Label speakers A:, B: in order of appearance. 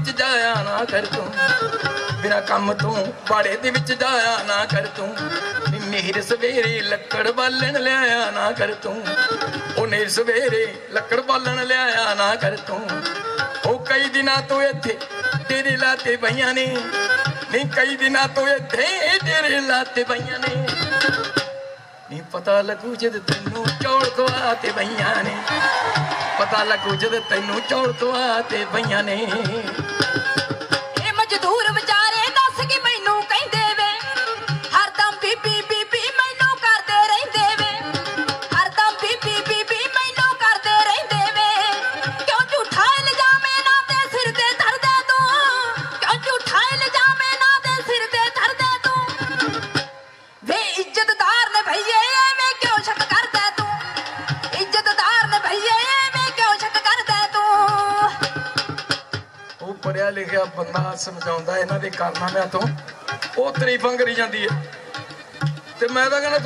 A: ਵਿੱਚ ਜਾਇਆ ਨਾ ਕਰ ਤੂੰ। ਬਿਨਾ ਕੰਮ ਤੋਂ ਬਾੜੇ ਦੇ ਵਿੱਚ ਜਾਇਆ ਨਾ ਕਰ ਤੂੰ। ਨੀ ਸਵੇਰੇ ਲੱਕੜ ਬਾਲਣ ਲਿਆਇਆ ਨਾ ਕਰ ਤੂੰ। ਉਹ ਸਵੇਰੇ ਲੱਕੜ ਬਾਲਣ ਲਿਆਇਆ ਨਾ ਕਰ ਤੂੰ। ਉਹ ਕਈ ਦਿਨਾਂ ਤੋਂ ਇੱਥੇ ਤੇਰੇ ਲਾਤੇ ਪਈਆਂ ਨੇ। ਨਹੀਂ, ਕਈ ਦਿਨਾਂ ਤੋਂ ਇੱਥੇ ਤੇਰੇ ਲਾਤੇ ਪਈਆਂ ਨੇ। ਨਹੀਂ ਪਤਾ ਲੱਗੂ ਜਦ ਤੈਨੂੰ ਚੌਲ ਖਵਾ ਤੇ ਬਈਆਂ ਨੇ। ਪਤਾ ਲੱਗੂ ਜਦ ਤੈਨੂੰ ਚੌਲ ਆ ਤੇ ਬਈਆਂ ਨੇ। ਪੜਿਆ ਲਿਖਿਆ ਬੰਦਾ ਸਮਝਾਉਂਦਾ ਇਹਨਾਂ ਦੇ ਕਾਰਨਾਮਿਆਂ ਤੋਂ, ਉਹ ਤਾਰੀਫਾਂ ਕਰੀ ਜਾਂਦੀ ਹੈ। ਤੇ ਮੈਂ ਤਾਂ ਕਹਿੰਦਾ